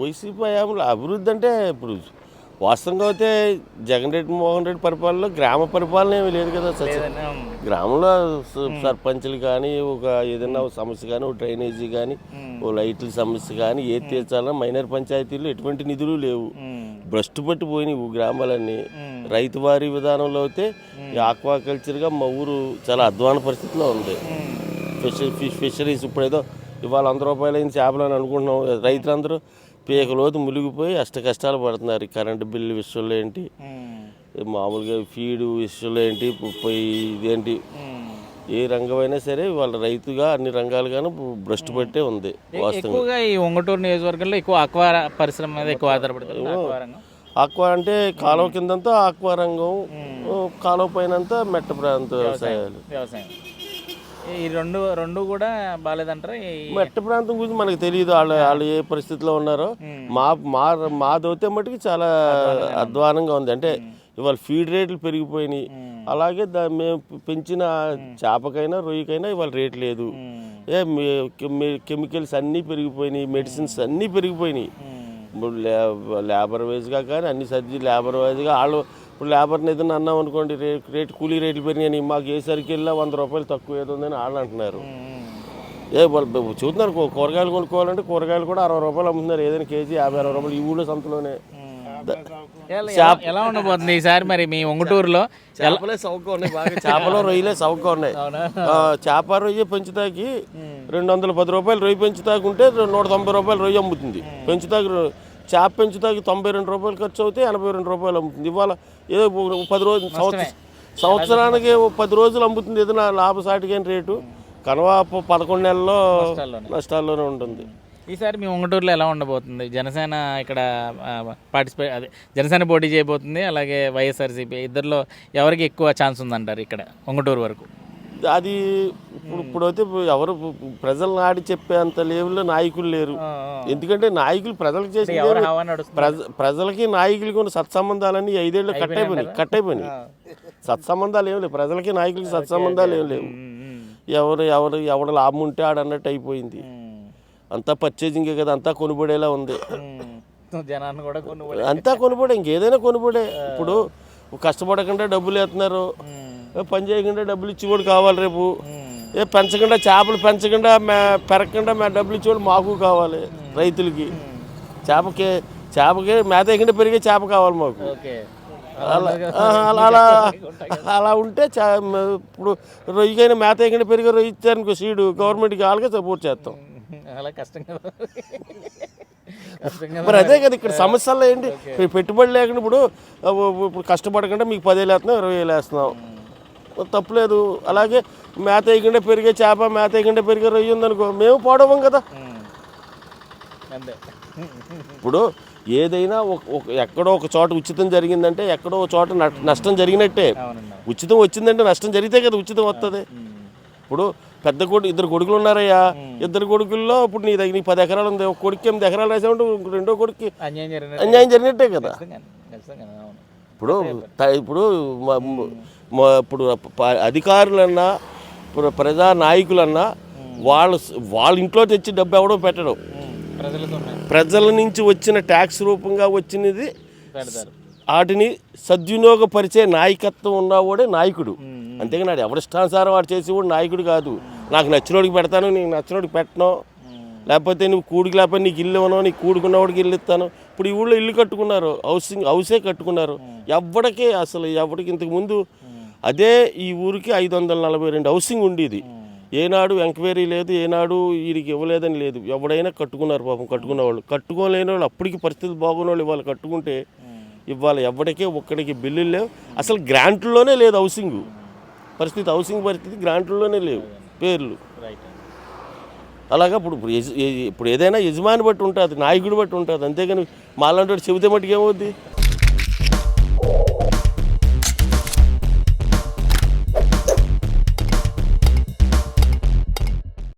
YCP హయాంలో అభివృద్ధి అంటే ఇప్పుడు వాస్తవంగా అయితే జగన్ రెడ్డి మోహన్ రెడ్డి పరిపాలనలో గ్రామ పరిపాలన ఏమీ లేదు కదా గ్రామంలో సర్పంచులు కానీ ఒక ఏదైనా ఒక సమస్య కానీ ఒక డ్రైనేజీ కానీ ఓ లైట్ల సమస్య కానీ ఏది తీర్చాలన్నా మైనర్ పంచాయతీల్లో ఎటువంటి నిధులు లేవు. భ్రష్టు పట్టి పోయినాయి ఈ గ్రామాలన్నీ. రైతు వారీ విధానంలో అయితే ఆక్వాకల్చర్గా మా ఊరు చాలా అధ్వాన పరిస్థితిలో ఉంది. ఫిష్ ఫిష్ ఫిషరీస్ ఇప్పుడు ఏదో ఇవాళ వంద రూపాయలు అయింది చేపలు అని అనుకుంటున్నాం. రైతులందరూ పీకలోతు మునిగిపోయి అష్ట కష్టాలు పడుతున్నారు కరెంటు బిల్లు విషయంలో ఏంటి? మామూలుగా ఫీడు విషయంలో ఏంటి? పోయి ఇదేంటి. ఏ రంగమైనా సరే వాళ్ళ రైతుగా అన్ని రంగాలుగాను భ్రష్టు పట్టే ఉంది వాస్తవంగా. ఎక్కువగా ఈ ఒంగటూరు నియోజకవర్గంలో ఎక్కువ అక్వా పరిశ్రమ మీద ఎక్కువ ఆధారపడుతుంది ఆక్వా అంటే కాలువ కిందంతా ఆక్వా రంగం కాలువ పైనంతా మెట్ట ప్రాంత వ్యవసాయాలు. వ్యవసాయం. ఈ రెండు రెండు కూడా బాగాలేదంటారా మెట్ట ప్రాంతం గురించి మనకు తెలియదు. వాళ్ళు వాళ్ళు ఏ పరిస్థితిలో ఉన్నారో. మా మా మా దౌత్యం మటుకు చాలా అధ్వానంగా ఉంది. అంటే ఇవాళ ఫీడ్ రేట్లు పెరిగిపోయినాయి. అలాగే దా మేము పెంచిన చేపకైనా రొయ్యకైనా ఇవాళ రేట్ లేదు. ఏ కెమికల్స్ అన్నీ పెరిగిపోయినాయి. మెడిసిన్స్ అన్నీ పెరిగిపోయినాయి. లేబర్ వైజ్గా కానీ అన్ని సర్జీ లేబర్ వైజ్గా వాళ్ళు ఇప్పుడు లేబర్ని ఏదైనా అన్నాం అనుకోండి రేట్ రేట్ కూలీ రేట్లు పెరిగాయి మాకు ఏ సరికి వెళ్ళా వంద రూపాయలు తక్కువ ఏదో ఉందని వాళ్ళు అంటున్నారు. ఏ వాళ్ళు చూస్తున్నారు కూరగాయలు కొనుక్కోవాలంటే కూరగాయలు కూడా అరవై రూపాయలు అమ్ముతున్నారు. ఏదైనా కేజీ యాభై అరవై రూపాయలు ఈ ఊళ్ళో సంతలోనే. ఎలా- ఉండబోతుంది ఈసారి మరి మీ ఒంగటూరులో? చేపలే సౌకగా ఉన్నాయి బాగా. చేపలు రొయ్యలే సౌకగా ఉన్నాయి. చేప రొయ్య పెంచుతాకి రెండు వందల పది రూపాయలు రొయ్య పెంచుతాకి ఉంటే నూట తొంభై రూపాయలు రొయ్య అమ్ముతుంది. పెంచుతాకి చేప పెంచుతాకి తొంభై రెండు రూపాయలు ఖర్చు అవుతే ఎనభై రెండు రూపాయలు అమ్ముతుంది. ఇవాళ ఏదో పది రోజులు సంవత్సరం సంవత్సరానికి పది రోజులు అమ్ముతుంది ఏదైనా లాభసాటికైన రేటు. కనవా పదకొండు నెలల్లో నష్టాల్లోనే. ఉంటుంది. ఈసారి మీ ఒంగటూరులో ఎలా ఉండబోతుంది? జనసేన ఇక్కడ పార్టిసిపేట్ అదే జనసేన పోటీ చేయబోతుంది అలాగే వైఎస్ఆర్సీపీ ఇద్దరిలో ఎవరికి ఎక్కువ ఛాన్స్ ఉందంటారు ఇక్కడ ఒంగటూరు వరకు? అది ఇప్పుడు ఇప్పుడైతే ఎవరు ప్రజలు నాడి చెప్పేంత లేవుల్లో నాయకులు లేరు. ఎందుకంటే నాయకులు ప్రజలకు చేసి ప్రజలకి నాయకులకి ఉన్న సత్సంబంధాలన్నీ ఐదేళ్ళు కట్ అయిపోయినాయి కట్ అయిపోయినాయి సత్సంబంధాలు ఏం లేవు. ప్రజలకి నాయకులకి సత్సంబంధాలు ఏం లేవు. ఎవరు ఎవరు ఎవడు లాభం ఉంటే ఆడన్నట్టు అయిపోయింది. అంతా పర్చేజింగే కదా అంతా కొనుబడేలా ఉంది. జనాన్ని కూడా అంతా కొనుబడే ఇంకేదైనా కొనుబడే. ఇప్పుడు కష్టపడకుండా డబ్బులు వేస్తున్నారు. ఏ పని చేయకుండా డబ్బులు ఇచ్చేవాడు కావాలి రేపు. ఏ పెంచకుండా చేపలు పెంచకుండా మే పెరగకుండా మే డబ్బులు ఇచ్చేవాడు మాకు కావాలి రైతులకి. చేపకి చేపకి మేత ఎక్కడ పెరిగే చేప కావాలి మాకు. అలా అలా ఉంటే ఇప్పుడు రొయ్యకైనా మేత ఎక్కడ పెరిగే రొయ్య ఇచ్చారనుకో సీడు గవర్నమెంట్కి వాళ్ళకే సపోర్ట్ చేస్తాం. అలా కష్టం కదా కష్టం కదా. మరి అదే కదా ఇక్కడ సమస్యల్లో ఏంటి? పెట్టుబడి లేకుండా ఇప్పుడు ఇప్పుడు కష్టపడకుండా మీకు పదేళ్ళు వేస్తున్నాం ఇరవై వేలు వేస్తున్నాం. తప్పులేదు. అలాగే మేత వేయకుండా పెరిగే చేప మేత వేయకుండా పెరిగే రొయ్య ఉందనుకో మేము పాడవం కదా. ఇప్పుడు ఏదైనా ఒక ఎక్కడో ఒక చోట ఉచితం జరిగిందంటే ఎక్కడో ఒక చోట నష్టం జరిగినట్టే. ఉచితం వచ్చిందంటే నష్టం జరిగితే కదా ఉచితం వస్తుంది ఇప్పుడు పెద్ద కొడుకు ఇద్దరు కొడుకులు ఉన్నారయ్యా. ఇద్దరు కొడుకుల్లో ఇప్పుడు నీ దగ్గర పది ఎకరాలు ఉంది. ఒక కొడుకు ఎనిమిది ఎకరాలు రాసామంటే ఇంకో రెండో కొడుకు అన్యాయం జరిగిన అన్యాయం జరిగినట్టే కదా. ఇప్పుడు ఇప్పుడు ఇప్పుడు అధికారులన్నా ఇప్పుడు ప్రజా నాయకులన్నా వాళ్ళు వాళ్ళ ఇంట్లో తెచ్చి డబ్బు ఎవడో పెట్టడం. ప్రజల నుంచి వచ్చిన ట్యాక్స్ రూపంగా వచ్చినది పెడతారు. వాటిని సద్వినియోగపరిచే నాయకత్వం ఉన్నవాడే నాయకుడు. అంతేగాని వాడు ఎవరిష్టానుసారం వాడు చేసేవాడు నాయకుడు కాదు. నాకు నచ్చినోడికి పెడతాను నీకు నచ్చినోడికి పెట్టను. లేకపోతే నువ్వు కూడికి లేకపోతే నీకు ఇల్లు ఇవ్వను నీకు కూడుకున్నవాడికి ఇల్లు ఇస్తాను. ఇప్పుడు ఈ ఊళ్ళో ఇల్లు కట్టుకున్నారు హౌసింగ్ హౌసే కట్టుకున్నారు. ఎవడికే అసలు ఎవడికి ఇంతకు ముందు అదే ఈ ఊరికి ఐదు వందల నలభై రెండు హౌసింగ్ ఉండేది. ఏనాడు ఎంక్వైరీ లేదు ఏనాడు వీడికి ఇవ్వలేదని లేదు. ఎవడైనా కట్టుకున్నారు పాపం కట్టుకున్న వాళ్ళు కట్టుకోలేని వాళ్ళు అప్పటికి పరిస్థితి బాగున్న వాళ్ళు ఇవాళ కట్టుకుంటే ఇవాళ ఎవడికే ఒక్కడికి బిల్లులు లేవు. అసలు గ్రాంట్లోనే లేదు హౌసింగ్. పరిస్థితి హౌసింగ్ పరిస్థితి గ్రాంట్లోనే లేవు. పేర్లు. రైట్ అలాగా ఇప్పుడు ఇప్పుడు ఇప్పుడు ఏదైనా యజమాని బట్టి ఉంటుంది నాయకుడు బట్టి ఉంటుంది. అంతేగాని మాలాంటి వాడు చెబితే మట్టుకు ఏమవుద్ది?